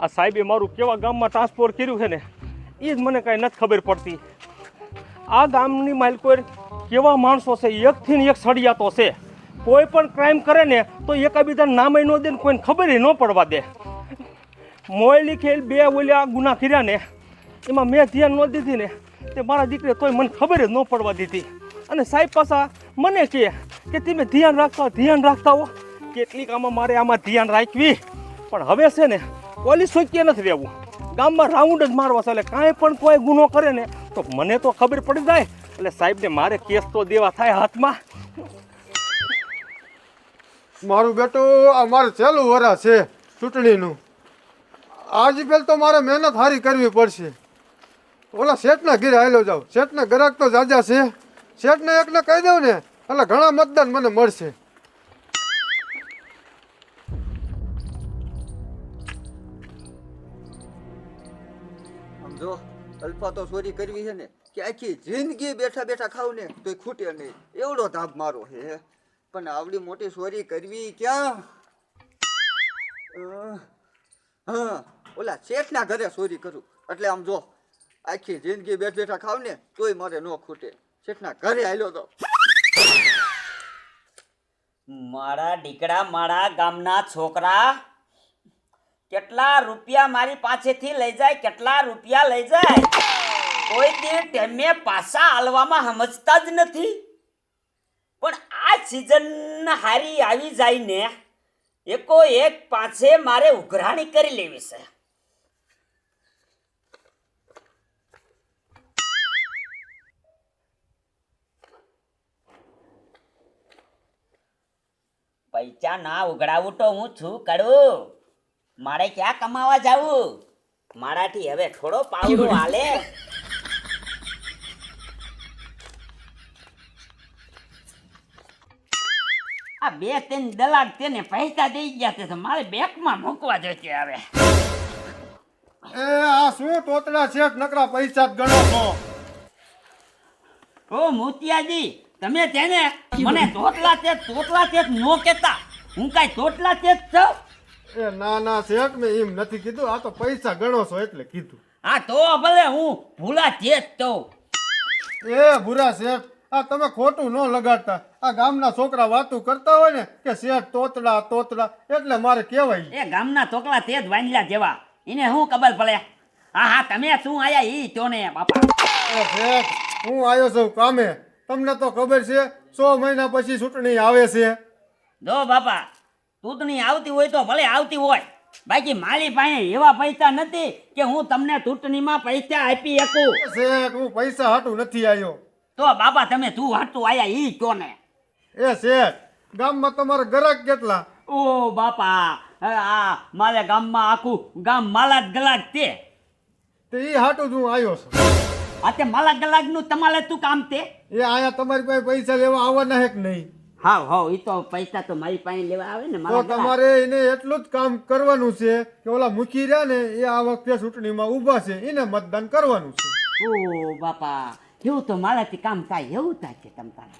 આ સાહેબે મારું કેવા ગામમાં ટ્રાન્સફર કર્યું છે ને એ જ મને કાંઈ નથી ખબર પડતી. આ ગામની માલકોર કેવા માણસો છે, એકથી ને એક સળિયાતો છે. કોઈ પણ ક્રાઇમ કરે ને, તો એકાબીજાને નામે ન દે ને કોઈને ખબર ન પડવા દે. મોયલી લીખેલ બે ઓલ્યા ગુના કર્યા ને, એમાં મેં ધ્યાન ન દીધી ને, તે મારા દીકરે તોય મને ખબર જ ન પડવા દીધી. અને સાહેબ પાછા મને કહે કે, તમે ધ્યાન રાખતા ધ્યાન રાખતા હો. કેટલીક આમાં મારે આમાં ધ્યાન રાખવી. પણ હવે છે ને પોલીસ સોચીએ નથી રહેવું. ગામમાં રાઉન્ડ જ મારવા છે, એટલે કાંઈ પણ કોઈ ગુનો કરે ને, તો મને તો ખબર પડી જાય. એટલે સાહેબને મારે કેસ તો દેવા થાય હાથમાં. મારું બેટું, આ મારું છેલ્લું વરા છે ચૂંટણીનું. આજ પેલ તો મારે મહેનત સારી કરવી પડશે. ઓલા શેઠના ઘેરે આવેલો જાઉં. શેઠના ગ્રાહક તો જાજા છે. શેઠને એકને કહી દઉં ને, એટલે ઘણા મતદાન મને મળશે. સમજો અલ્પા તો ચોરી કરવી છે ને, કે આખી જિંદગી બેઠા બેઠા ખાવ ને તો ખૂટે નહીં. એવડો ધાબ મારો હે. પણ આવડી મોટી ચોરી કરવી ક્યાં? હા, ઓલા શેઠના ઘરે ચોરી કરું. એટલે આમ જો, આખી જિંદગી બેઠ બેઠા ખાવ ને તોય મારે ન ખૂટે. શેઠના ઘરે આવ્યો તો. મારા દીકરા, મારા ગામના છોકરા કેટલા રૂપિયા મારી પાસેથી લઈ જાય, કેટલા રૂપિયા લઈ જાય? કોઈ તે ટેમે પાછા હાલવામાં સમજતા જ નથી. પણ આ સિઝન હારી આવી જાય ને, એકો એક પાસે મારે ઉઘરાણી કરી લેવી છે. પૈસા ના ઉઘડાવું તો હું છું કરું મારે ક્યાં કમાવા જવું? મારાથી હવે થોડો પાવડો હાલે. આ બે ત્રણ દલાલ તેને પૈસા દઈ ગયા છે તો મારે બેંકમાં મૂકવા જોઈશે હવે. એ આ શું તોતડા છે નકરા પૈસા જ ગણો છો? ઓ મોતિયાજી તમે તેને મને તોતલા છે તોતલા છે નો કેતા હું કાંઈ તોતલા છે જ છું? એ ના ના શેઠ મેં એમ નથી કીધું. આ તો પૈસા ગણો છો એટલે કીધું. હા તો ભલે હું ભૂલા છે જ તો. એ ભૂરા શેઠ આ તમે ખોટું ન લગાડતા. આ ગામના છોકરા વાતું કરતા હોય ને કે શેઠ તોતડા તોતડા એટલે મારે કહેવાય. એ ગામના છોકરા તે જ વાંજલા જેવા. એને શું ખબર પડે? હા હા તમે શું આયા ઈ તો ને બાપા. શેઠ હું આવ્યો છું કામે. તમને તો ખબર છે સો મહિના પછી ચૂંટણી આવે છે. જો બાપા ચૂંટણી આવતી હોય તો ભલે આવતી હોય. બાકી મારી પાસે એવા પૈસા નથી કે હું તમને ચૂંટણીમાં પૈસા આપી શકું. શેખ હું પૈસા હાટું નથી આવ્યો તો બાપા તમે તું હાટું આયા? ઈ કયો ને. એ શેખ ગામમાં તમારા ગ્રાહક કેટલા? ઓ બાપા આ મારે ગામમાં આખું ગામ માલા જ ગલાજ તે તે એ હાટું જ હું આવ્યો છું. આ તે માલા ગલાજનું તમારે તું કામ તે એ આયા તમારી પાસે પૈસા લેવા આવવાના હે કે નહીં? હા હા એ તો પૈસા તો મારી પાસે લેવા આવે ને તો તમારે એને એટલું જ કામ કરવાનું છે કે ઓલા મૂકી રહ્યા ને એ આ વખતે ચૂંટણીમાં ઊભા છે એને મતદાન કરવાનું છે. ઓ બાપા એવું તો મારાથી કામ થાય એવું થાય છે તમ તારે?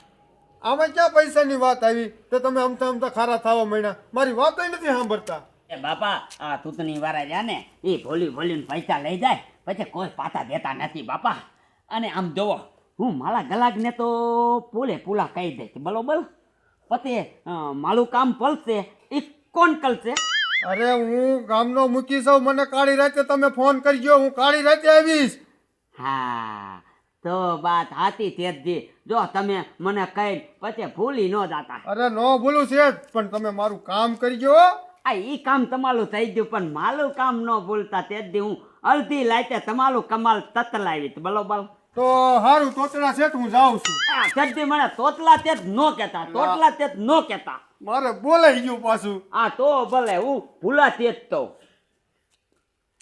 આમાં ક્યાં પૈસાની વાત આવી? તો તમે અમતા અમતા ખારા થવા માંડ્યા. મારી વાતો નથી સાંભળતા. એ બાપા આ તૂતણી વાળા રહ્યા ને એ ભોલી ભોલીને પૈસા લઈ જાય પછી કોઈ પાછા દેતા નથી બાપા. અને આમ જોવો હું મારા ગલાગને તો પૂલે પૂલા કહી દઈશ બરોબર? પછી મારું કામ પલશે એ કોણ કલશે અરે હું ગામનો મૂકી સૌ મને કાળી રાતે તમે ફોન કરજો હું કાળી રાતે આવીશ. હા તો વાત હાથી તેજી જો તમે મને કહી પછી ભૂલી ન જાતા. અરે નો ભૂલું છે પણ તમે મારું કામ કરજો આ ઈ કામ તમારું થઈ ગયું પણ મારું કામ ન ભૂલતા તે દી હું અડધી લાઈતે તમારું કમાલ તતલાવી બરોબર? તો હારું તોતડા છે હું જાઉં છું. આ સદ્દી મને તોતલા તે જ ન કહેતા તોતલા તે જ ન કહેતા. મારે બોલાઈ ગયું પાછું. આ તો ભલે હું ભૂલા તે જ તો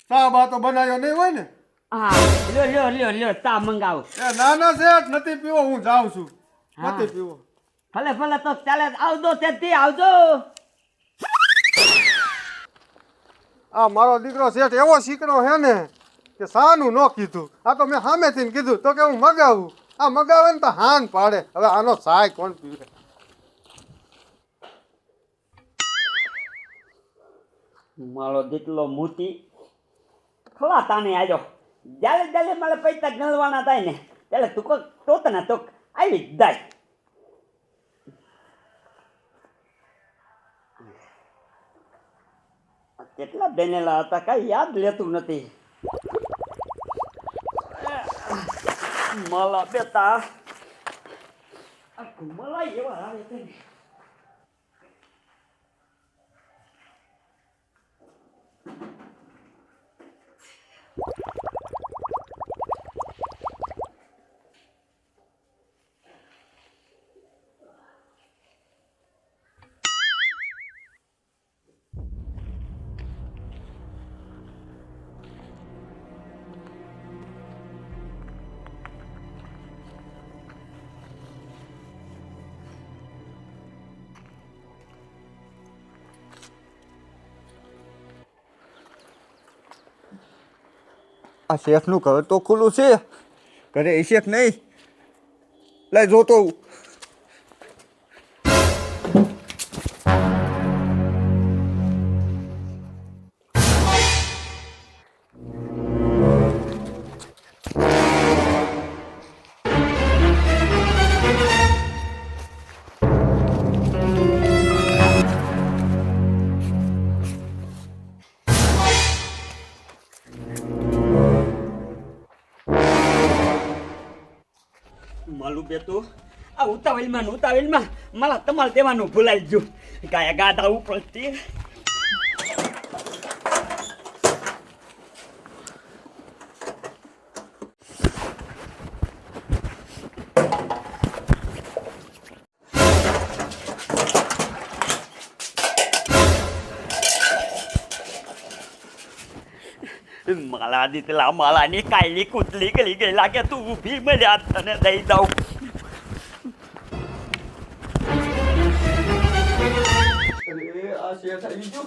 ચા બા તો બનાવ્યો નહીં હોય ને? હા લ્યો લ્યો લ્યો લ્યો ચા મંગાવો. એ ના ના શેઠ નથી પીવો હું જાઉં છું. નથી પીવો. ભલે ભલે તો ચાલે આવજો તે દી આવજો. આ મારો દીકરો શેઠ એવો શીકણો હે ને કે સાનું ન કીધું. આ તો મેં સામેથી કીધું, તો કે હું મગાવું. આ મગાવે ને તો હાન પાડે. હવે આનો સાય કોણ પીવે? મારો દીકલો મૂતી ખલા તાને આજો. જ્યારે જ્યારે મારે પૈસા ગણવાના થાય ને. ત્યારે તું કોક તોત ને તો આવી જાય. કેટલા બેનેલા હતા, કાંઈ યાદ લેતું નથી. માલા બેટા આ ઘુમલા એવા આવે આ શેઠનું ઘર તો ખુલ્લું છે. ઘરે એ શેઠ નહીં. લઈ જોતો માલું બેતું આ ઉતાવળમાં ઉતાવળમાં મારા તમારે દેવાનું ભૂલાઈ ગયું. ગાયા ગાડા માલા દીતલા માલાની કાયલી કૂતલી ગલી ગઈ લાગે તું ઊભી મળ્યા તને અરે આ શેઠ આવી ગયો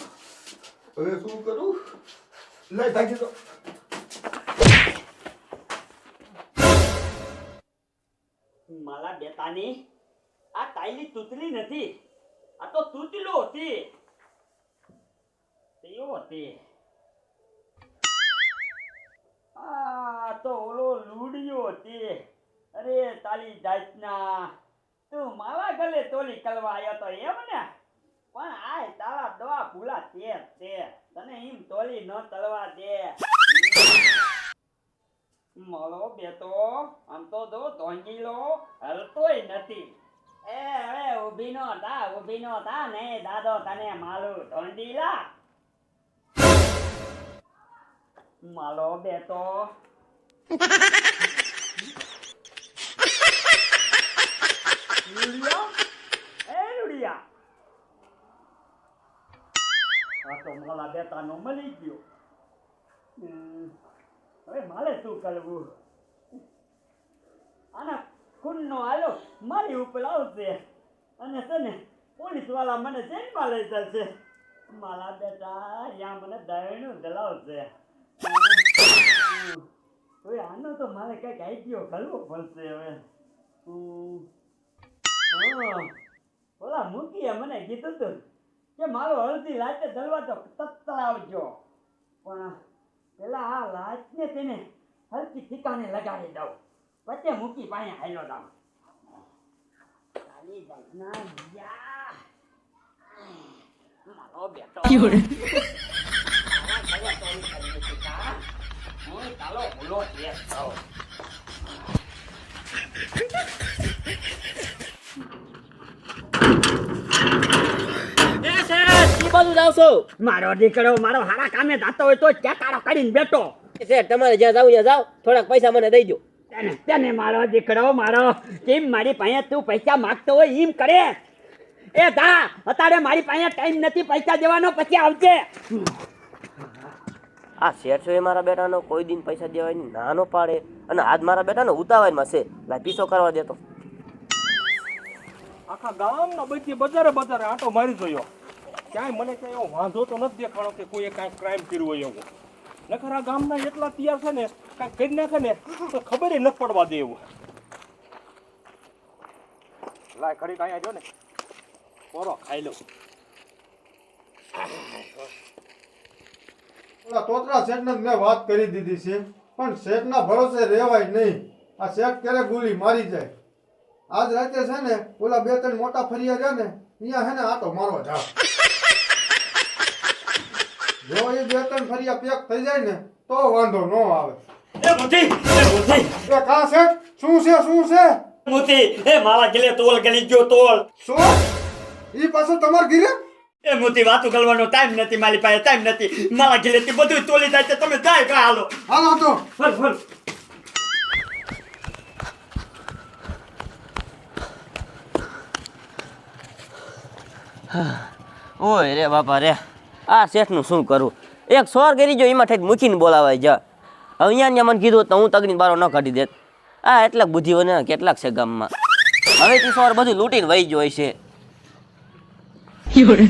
માલા બેતાની આ કાયલી તૂતલી નથી આ તો તૂતલો હતી તેઓ હતી આ તો ઓલો લૂડિયો તે અરે, તાલી જાતના. તું મારા ગલે તોલી કલવા આવ્યો તો એમ ને? પણ આ તારા દવા ભૂલા તે તે તને એમ તોલી ન તળવા દે. મળો બેટો, આમ તો જો ધોંગીલો હલતોય નથી. એ હવે ઊભી નો થા, ઊભી નો થા ને દાદો તને માલું ધોંડીલા. માલો બેટો લુડિયા એ લુડિયા આ તો માલા બેટાનો મળી ગયો હવે મારે શું કરવું આના ખૂનનો આલો મારી ઉપર આવશે અને છે ને પોલીસવાળા મને જેલમાં લઈ જશે મારા બેટા અહીંયા મને દયણું દલાવશે હમ, હવે આનો તો મારે કંઈક આઈડિયો કરવો પડશે હવે. ઓલા મૂકીએ મને કીધું તું કે મારો હળદી લાચે દરવાજો તત્તરાવજો પણ પેલા આ લાચને તેને હલકી ઠીકાને લગાડી દઉં. પછી મૂકી પાસે હાલો દઉં ના યા મારો બેટો તારા કયા ચોરી કરી દીધી કા? હું ચાલો તો પૈસા મને દઈ દો દીકરો મારો મારી પાસે તું પૈસા માંગતો હોય એમ કરે એ દા અત્યારે મારી પાસે ટાઈમ નથી પૈસા દેવાનો પછી આવજે આ શેઠ છે એ મારા બેટાનો, કોઈ દિન પૈસા દેવાની ના નો પાડે. અને આજ મારા બેટાનો ઉતાવળમાં છે. લાય પીસો કરવા દેતો. આખા ગામના બધી બજારે બજારે આંટો મારી જોયો. ક્યાંય મને ક્યાંય એવો વાંધો તો નથી દેખાણો કે કોઈએ કાંઈ ક્રાઇમ કર્યું હોય એવું. નખર આ ગામના એટલા તૈયાર છે ને, કાંઈ કરી નાખે ને, તો ખબર ન પડવા દે એવું. લાય ખડી કાંઈ જો ને. પોરો ખાઈ લઉં ઓલા તોતરા શેઠને મેં વાત કરી દીધી છે. પણ શેઠના ભરોસે રહેવાય નહીં. આ શેઠ ક્યારે ગોલી મારી જાય. આજ રાતે છે ને ઓલા બે ત્રણ મોટા ફરિયા છે ને અહીંયા છે ને આટો મારવા જાવ જો એ બે ત્રણ ફરિયા પેક થઈ જાય ને તો વાંધો ન આવે. એ મોતી એ મોતી. એ કા શેઠ? શું છે શું છે? મોતી એ મારા ગલે તોલ ગલી ગયો તોલ. શું? ઈ પાછું તમાર ઘીરે? એ મોટી વાતો કરવાનો ટાઈમ નથી મારી પાસે ટાઈમ નથી. મારા ગલેથી બધું તોલી જાય છે તમે જાય કા હાલો. હાલો તો ભલ ભલ ઓય રે બાપા રે આ શેઠનું શું કરું? એક સોર કરી જો એમાં ઠેઠ મૂકીને બોલાવાય જા. હવે અહીંયા ને મને કીધું તો હું તગની બારો ન કાઢી દેત. આ એટલાક બુદ્ધિઓને કેટલાક છે ગામમાં. હવે તી સોર બધું લૂંટીને વહી જ હોય છે. 有人